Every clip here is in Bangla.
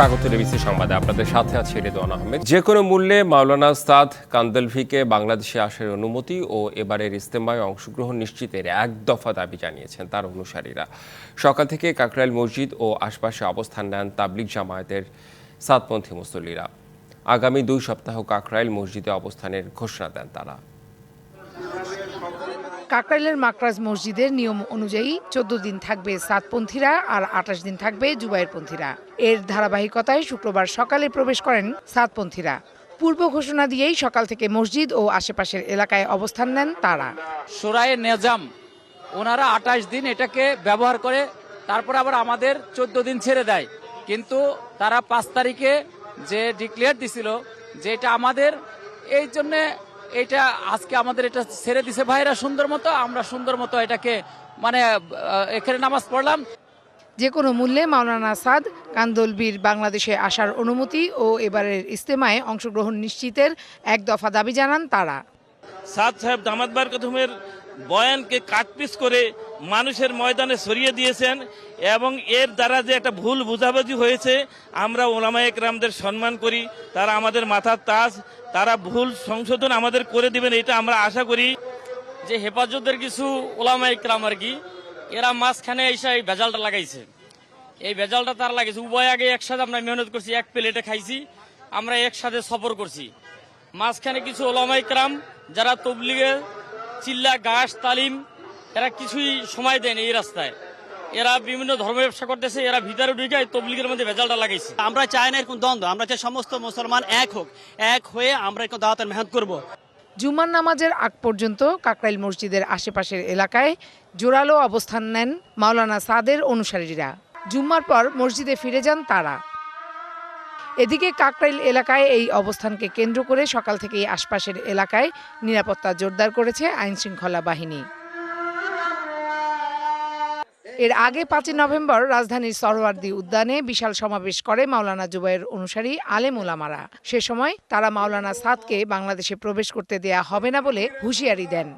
স্বাগত ডিবিসি সংবাদে। আপনাদের সাথে আছে রেদওয়ান আহমেদ। যে কোনো মূল্যে মাওলানা সাদ কান্দলভিকে বাংলাদেশে আসার অনুমতি ও এবারের ইস্তেমায় অংশগ্রহণ নিশ্চিতের এক দফা দাবি জানিয়েছেন তার অনুসারীরা। সকাল থেকে কাকরাইল মসজিদ ও আশপাশে অবস্থান নেন তাবলিগ জামায়াতের সাতপন্থী মুসল্লিরা। আগামী দুই সপ্তাহ কাকরাইল মসজিদে অবস্থানের ঘোষণা দেন তারা। কাকরাইলের মাকরাজ মসজিদের নিয়ম অনুযায়ী চোদ্দ দিন থাকবে সাতপন্থীরা আর আঠাশ দিন থাকবে জুবাইরপন্থীরা। এর ধারাবাহিকতায় শুক্রবার সকালে প্রবেশ করেন সাতপন্থীরা। পূর্ব ঘোষণা দিয়েই সকাল থেকে মসজিদ ও আশেপাশের এলাকায় অবস্থান নেন তারা। সুরায়ে নেজাম, ওনারা আঠাশ দিন এটাকে ব্যবহার করে, তারপর আবার আমাদের চোদ্দ দিন ছেড়ে দেয়। কিন্তু তারা পাঁচ তারিখে যে ডিক্লেয়ার দিছিল যে এটা আমাদের, এই জন্যে এটা আজকে আমাদের এটা ছেড়ে দিছে ভাইরা সুন্দর মতো আমরা সুন্দর মতো এটাকে মানে এখানে নামাজ পড়লাম। যে কোনো মূল্যে মাওলানা সাদ কান্দলবির বাংলাদেশে আসার অনুমতি ও এবারের ইস্তেমায় অংশগ্রহণ নিশ্চিতের এক দফা দাবি জানান তারা। সাদ সাহেব দামাদবার বারকথমের বয়ানকে কাটপিস করে মানুষের ময়দানে সরিয়ে দিয়েছেন এবং এর দ্বারা যে একটা ভুল বুঝাবুঝি হয়েছে, আমরা ওলামা একরামদের সম্মান করি, তারা আমাদের মাথার তাজ, তারা ভুল সংশোধন আমাদের করে দিবেন, এটা আমরা আশা করি। যে হেফাজতের কিছু ওলামা ইকরাম আর কি, এরা মাঝখানে এসে এই ভেজালটা লাগাইছে। এই ভেজালটা তারা লাগাইছে উভয় আগে একসাথে আমরা মেহনত করছি, এক প্লেটে খাইছি, আমরা একসাথে সফর করছি। মাঝখানে কিছু ওলামা ইকরাম যারা তবলিগে চিল্লা গাছ তালিম এরা কিছুই সময় দেয়নি এই রাস্তায়। এরা বিভিন্ন ধর্ম ব্যবসা করতেছে এরা ভিতরে ঢুকে তবলিগের মধ্যে ভেজালটা লাগাইছে। আমরা চাই না এরকম দ্বন্দ্ব আমরা চাই সমস্ত মুসলমান এক হোক এক হয়ে আমরা এরকম দাওয়াতের মেহনত করব। জুমার নামাজের আগ পর্যন্ত কাকরাইল মসজিদের আশেপাশের এলাকায় জোরালো অবস্থান নেন মাওলানা সাদের অনুসারীরা। জুম্মার পর মসজিদে ফিরে যান তারা। এদিকে কাকরাইল এলাকায় এই অবস্থানকে কেন্দ্র করে সকাল থেকেই আশপাশের এলাকায় নিরাপত্তা জোরদার করেছে আইনশৃঙ্খলা বাহিনী। এর আগে পাঁচই নভেম্বর রাজধানীর সরওয়ার্দী উদ্যানে বিশাল সমাবেশ করে মাওলানা জুবাইয়ের অনুসারী আলেম ওলামারা সে সময় তারা মাওলানা সাদকে বাংলাদেশে প্রবেশ করতে দেয়া হবে না বলে হুঁশিয়ারি দেন।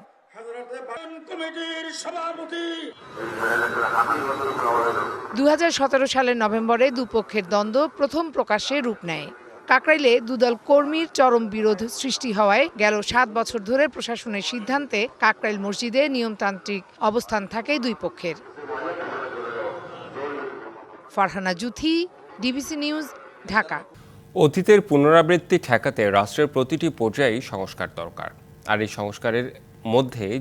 দু হাজার সতেরো সালের নভেম্বরে দুপক্ষের দ্বন্দ্ব প্রথম প্রকাশ্যে রূপ নেয়। কাকরাইলে দুদল কর্মীর চরম বিরোধ সৃষ্টি হওয়ায় গেল সাত বছর ধরে প্রশাসনের সিদ্ধান্তে কাকরাইল মসজিদে নিয়মতান্ত্রিক অবস্থান থাকে দুই পক্ষের। Farhana Juthi DBC news Dhaka. অতীতের পুনরাবৃত্তি ঠেকাতে রাষ্ট্রের প্রতিটি পর্যায়েই সংস্কার দরকার। আর এই সংস্কারের মধ্যে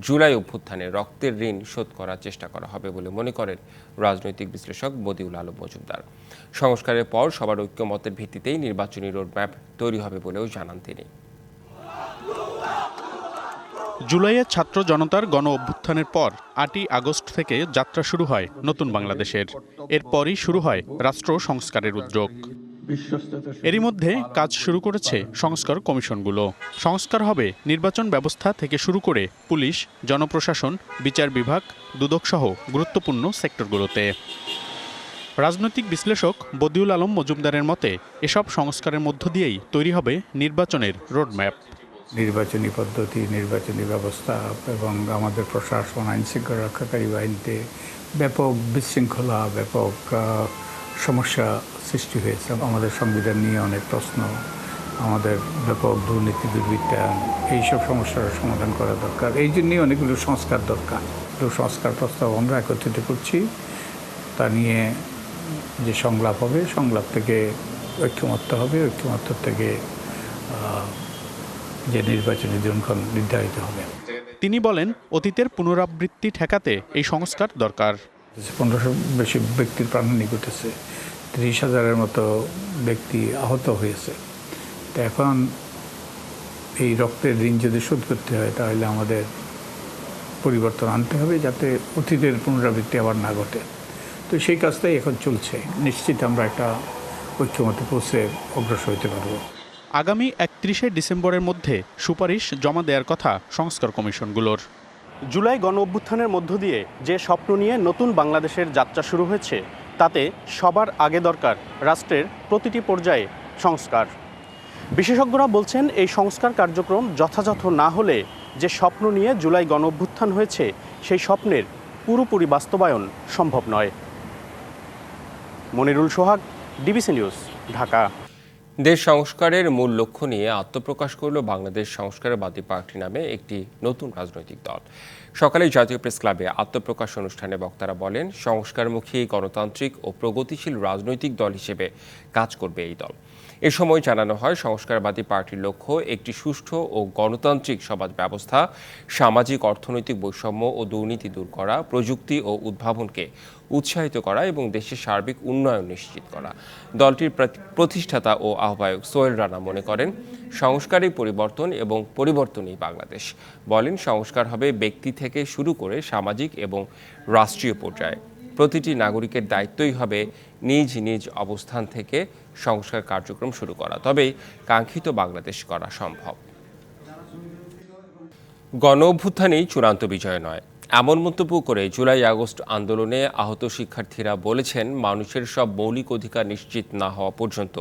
জুলাই অভ্যুত্থানে রক্তের ঋণ শোধ করার চেষ্টা করা হবে বলে মনে করেন রাজনৈতিক বিশ্লেষক বদিউল আলম মজুমদার। সংস্কারের পর সবার ঐক্যমতের ভিত্তিতেই নির্বাচনী রোডম্যাপ তৈরি হবে বলেও জানান তিনি। জুলাইয়ে ছাত্র জনতার গণ অভ্যুত্থানের পর আটই আগস্ট থেকে যাত্রা শুরু হয় নতুন বাংলাদেশের। এরপরই শুরু হয় রাষ্ট্র সংস্কারের উদ্যোগ। এরই মধ্যে কাজ শুরু করেছে সংস্কার কমিশনগুলো। সংস্কার হবে নির্বাচন ব্যবস্থা থেকে শুরু করে পুলিশ জনপ্রশাসন বিচার বিভাগ দুদকসহ গুরুত্বপূর্ণ সেক্টরগুলোতে। রাজনৈতিক বিশ্লেষক বদিউল আলম মজুমদারের মতে এসব সংস্কারের মধ্য দিয়েই তৈরি হবে নির্বাচনের রোডম্যাপ। নির্বাচনী পদ্ধতি নির্বাচনী ব্যবস্থা এবং আমাদের প্রশাসন আইন শৃঙ্খলা রক্ষাকারী বাহিনীতে ব্যাপক বিশৃঙ্খলা ব্যাপক সমস্যা সৃষ্টি হয়েছে। আমাদের সংবিধান নিয়ে অনেক প্রশ্ন, আমাদের ব্যাপক দুর্নীতি দুর্বৃত্তায়ন এইসব সমস্যার সমাধান করা দরকার। এই জন্যই অনেকগুলো সংস্কার দরকার। তো সংস্কার প্রস্তাব আমরা একত্রিত করছি। তা নিয়ে যে সংলাপ হবে, সংলাপ থেকে ঐক্যমত্য হবে। ঐক্যমত্য থেকে যে নির্বাচনী দিনক্ষণ নির্ধারিত হবে। তিনি বলেন, অতীতের পুনরাবৃত্তি ঠেকাতে এই সংস্কার দরকার। পনেরোশো বেশি ব্যক্তির প্রাণহানি ঘটেছে তিরিশ হাজারের মতো ব্যক্তি আহত হয়েছে। তো এখন এই রক্তের ঋণ যদি শোধ করতে হয়, তাহলে আমাদের পরিবর্তন আনতে হবে যাতে অতীতের পুনরাবৃত্তি আবার না ঘটে। তো সেই কাজটাই এখন চলছে। নিশ্চিত আমরা একটা ঐক্যমতে পৌঁছে অগ্রসর হতে পারব। আগামী একত্রিশে ডিসেম্বরের মধ্যে সুপারিশ জমা দেওয়ার কথা সংস্কার কমিশনগুলোর। জুলাই গণ অভ্যুত্থানের মধ্য দিয়ে যে স্বপ্ন নিয়ে নতুন বাংলাদেশের যাত্রা শুরু হয়েছে, তাতে সবার আগে দরকার রাষ্ট্রের প্রতিটি পর্যায়ে সংস্কার। বিশেষজ্ঞরা বলছেন, এই সংস্কার কার্যক্রম যথাযথ না হলে যে স্বপ্ন নিয়ে জুলাই গণ অভ্যুত্থান হয়েছে, সেই স্বপ্নের পুরোপুরি বাস্তবায়ন সম্ভব নয়। Monirul Sohag, DBC news, Dhaka. দেশ সংস্কারের মূল লক্ষ্য নিয়ে আত্মপ্রকাশ করল বাংলাদেশ সংস্কারবাদী পার্টি নামে একটি নতুন রাজনৈতিক দল। সকালে জাতীয় প্রেস ক্লাবে আত্মপ্রকাশ অনুষ্ঠানে বক্তারা বলেন, সংস্কারমুখী গণতান্ত্রিক ও প্রগতিশীল রাজনৈতিক দল হিসেবে কাজ করবে এই দল। এ সময় জানানো হয়, সংস্কারবাদী পার্টির লক্ষ্য একটি সুষ্ঠু ও গণতান্ত্রিক সমাজ ব্যবস্থা, সামাজিক অর্থনৈতিক বৈষম্য ও দুর্নীতি দূর করা, প্রযুক্তি ও উদ্ভাবনকে উৎসাহিত করা এবং দেশের সার্বিক উন্নয়ন নিশ্চিত করা। দলটির প্রতিষ্ঠাতা ও আহ্বায়ক সোহেল রানা মনে করেন, সংস্কারই পরিবর্তন এবং পরিবর্তনই বাংলাদেশ। বলেন, সংস্কার হবে ব্যক্তি থেকে শুরু করে সামাজিক এবং রাষ্ট্রীয় পর্যায়ে। প্রতিটি নাগরিকের দায়িত্বই হবে নিজ নিজ অবস্থান থেকে সংস্কার কার্যক্রম শুরু করা, তবেই কাঙ্ক্ষিত বাংলাদেশ করা সম্ভব। গণ অভ্যুত্থানই চূড়ান্ত বিজয় নয়। এমন মন্তব্য করে জুলাই আগস্ট আন্দোলনে আহত শিক্ষার্থীরা বলেছেন, মানুষের সব মৌলিক অধিকার নিশ্চিত না হওয়া পর্যন্ত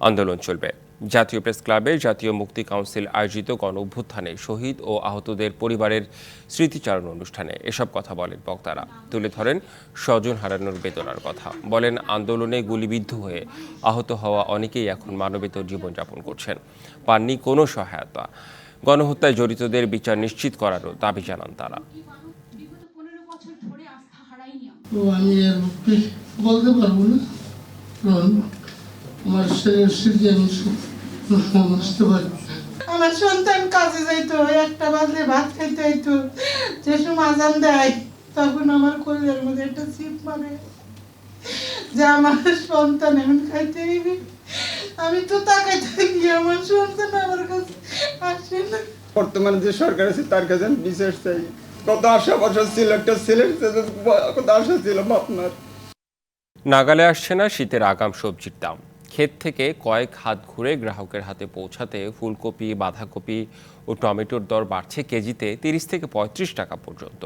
আন্দোলন চলবে। জাতীয় প্রেস ক্লাবে জাতীয় মুক্তি কাউন্সিল আয়োজিত গণ অভ্যুত্থানে শহীদ ও আহতদের পরিবারের স্মৃতিচারণ অনুষ্ঠানে এসব কথা বলেন বক্তারা। তুলে ধরেন স্বজন হারানোর বেদনার কথা। বলেন, আন্দোলনে গুলিবিদ্ধ হয়ে আহত হওয়া অনেকেই এখন মানবেতর জীবনযাপন করছেন। পাননি কোনো সহায়তা। গণহত্যায় জড়িতদের বিচার নিশ্চিত করারও দাবি জানান তারা। আমি বলতে পারব না। আমার শরীর স্মৃতি আমি বুঝতে পারি। আমার সন্তান কাজে যাইতো একটা বাজলে ভাত খাইতে হইতো যে সময় আজান দেয় তখন আমার কোলের মধ্যে একটা চিপ মারে। যে আমার সন্তান এখন খাইতে হইবে আমি তো তাকাইতে থাকি আমার সন্তান আমার কাছে আসে না। বর্তমানে যে সরকার আছে তার কাছে আমি বিশেষ চাই। কত আশা বছর ছিল একটা ছেলের কত আশা ছিল আপনার নাগালে আসছে না শীতের আগাম সবজির দাম। ক্ষেত থেকে কয়েক হাত ঘুরে গ্রাহকের হাতে পৌঁছাতে ফুলকপি, বাঁধাকপি ও টমেটোর দর বাড়ছে কেজিতে তিরিশ থেকে পঁয়ত্রিশ টাকা পর্যন্ত।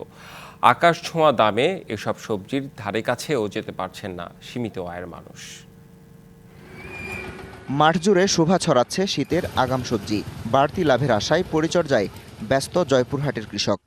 আকাশ ছোঁয়া দামে এসব সবজির ধারে কাছেও যেতে পারছেন না সীমিত আয়ের মানুষ। মাঠ জুড়ে শোভা ছড়াচ্ছে শীতের আগাম সবজি। বাড়তি লাভের আশায় পরিচর্যায় ব্যস্ত জয়পুরহাটের কৃষক।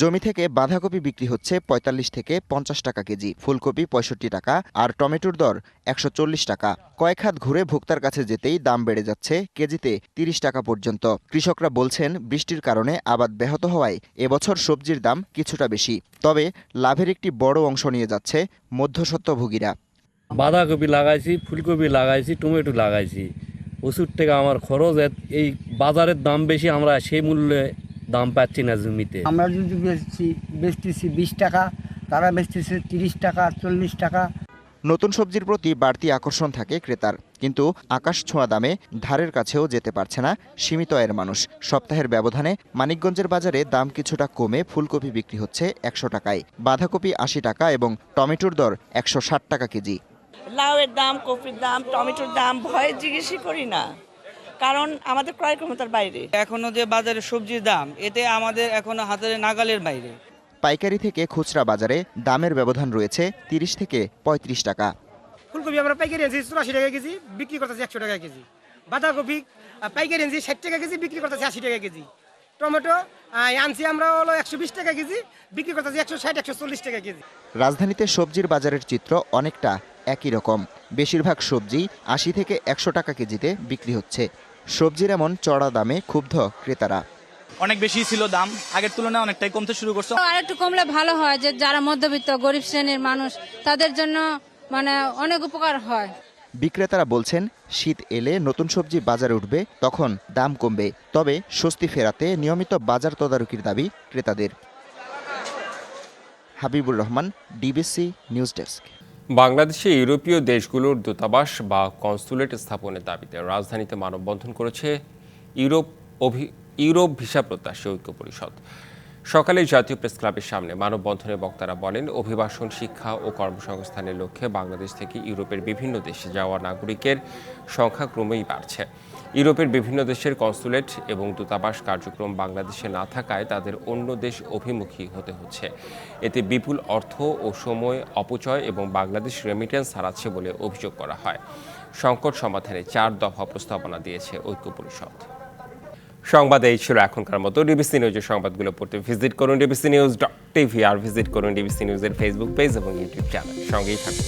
জমি থেকে বাঁধাকপি বিক্রি হচ্ছে পঁয়তাল্লিশ থেকে পঞ্চাশ টাকা কেজি, ফুলকপি পঁয়ষট্টি টাকা আর টমেটোর দর একশো চল্লিশ টাকা। কয়েক হাত ঘুরে ভোক্তার কাছে যেতেই দাম বেড়ে যাচ্ছে কেজিতে তিরিশ টাকা পর্যন্ত। কৃষকরা বলছেন, বৃষ্টির কারণে আবাদ ব্যাহত হওয়ায় এবছর সবজির দাম কিছুটা বেশি। তবে লাভের একটি বড় অংশ নিয়ে যাচ্ছে মধ্যস্বত্বভোগীরা। বাঁধাকপি লাগাইছি, ফুলকপি লাগাইছি, টমেটো লাগাইছি। ওষুধ থেকে আমার খরচ এই বাজারের দাম বেশি, আমরা সেই মূল্যে দাম পাচ্ছি না জমিতে। আমরা যদি বেচছি বেচতেছি বিশ টাকা তারা বেচতেছে তিরিশ টাকা চল্লিশ টাকা। নতুন সবজির প্রতি বাড়তি আকর্ষণ থাকে ক্রেতার কিন্তু আকাশ ছোঁয়া দামে ধারের কাছেও যেতে পারছে না সীমিত আয়ের মানুষ। সপ্তাহের ব্যবধানে মানিকগঞ্জের বাজারে দাম কিছুটা কমে ফুলকপি বিক্রি হচ্ছে একশো টাকায় বাঁধাকপি আশি টাকা এবং টমেটোর দর একশো ষাট টাকা কেজি। লাউয়ের দাম কপির দাম টমেটোর দাম ভয়ে জিজ্ঞেসই করি না। কারণ আমাদের ক্রয় ক্ষমতার বাইরে। এখনও যে বাজারে সবজির দাম এতে আমাদের এখনও হাতের নাগালের বাইরে। পাইকারি থেকে খুচরা বাজারে দামের ব্যবধান রয়েছে তিরিশ থেকে পঁয়ত্রিশ টাকা। ফুলকপি আমরা পাইকারি আনছি চুরাশি টাকা কেজি বিক্রি করতেছি একশো টাকা কেজি। বাঁধাকপি পাইকারি আনছি ষাট টাকা কেজি বিক্রি করতেছি আশি টাকা কেজি। টমেটো আনছি আমরা হলো একশো বিশ টাকা কেজি বিক্রি করতেছি একশো ষাট একশো চল্লিশ টাকা কেজি। রাজধানীতে সবজির বাজারের চিত্র অনেকটা একই রকম। বেশিরভাগ সবজি আশি থেকে একশো টাকা কেজিতে বিক্রি হচ্ছে। সবজির এমন চড়া দামে ক্ষুব্ধ ক্রেতারা। অনেক বেশি ছিল দাম। আগের তুলনায় অনেকটাই কমতে শুরু করছে। আর একটু কমলে ভালো হয় যে যারা মধ্যবিত্ত গরিব শ্রেণির মানুষ তাদের জন্য মানে অনেক উপকার হয়। বিক্রেতারা বলছেন শীত এলে নতুন সবজি বাজারে উঠবে তখন দাম কমবে। তবে স্বস্তি ফেরাতে নিয়মিত বাজার তদারকির দাবি ক্রেতাদের। Habibur Rahman DBC news desk. বাংলাদেশে ইউরোপীয় দেশগুলোর দূতাবাস বা কনসুলেট স্থাপনের দাবিতে রাজধানীতে মানববন্ধন করেছে ইউরোপ অভি, ইউরোপ ভিসা প্রত্যাশী ঐক্য পরিষদ। সকালে জাতীয় প্রেস ক্লাবের সামনে মানববন্ধনে বক্তারা বলেন, অভিবাসন, শিক্ষা ও কর্মসংস্থানের লক্ষ্যে বাংলাদেশ থেকে ইউরোপের বিভিন্ন দেশে যাওয়া নাগরিকের সংখ্যা ক্রমেই বাড়ছে। ইউরোপের বিভিন্ন দেশের কনসুলেট এবং দূতাবাস কার্যক্রম বাংলাদেশে না থাকায় তাদের অন্য দেশ অভিমুখী হতে হচ্ছে। এতে বিপুল অর্থ ও সময় অপচয় এবং বাংলাদেশ রেমিটেন্স হারাচ্ছে বলে অভিযোগ করা হয়। সংকট সমাধানে চার দফা প্রস্তাবনা দিয়েছে ঐক্য পরিষদ। সংবাদ এই ছিল এখনকার মতো। ডিবিসি নিউজের সংবাদগুলো পড়তে ভিজিট করুন ডিবিসি নিউজ ডট টিভি আর ভিজিট করুন ডিবিসি নিউজের ফেসবুক পেজ এবং ইউটিউব চ্যানেল সঙ্গেই থাকুন।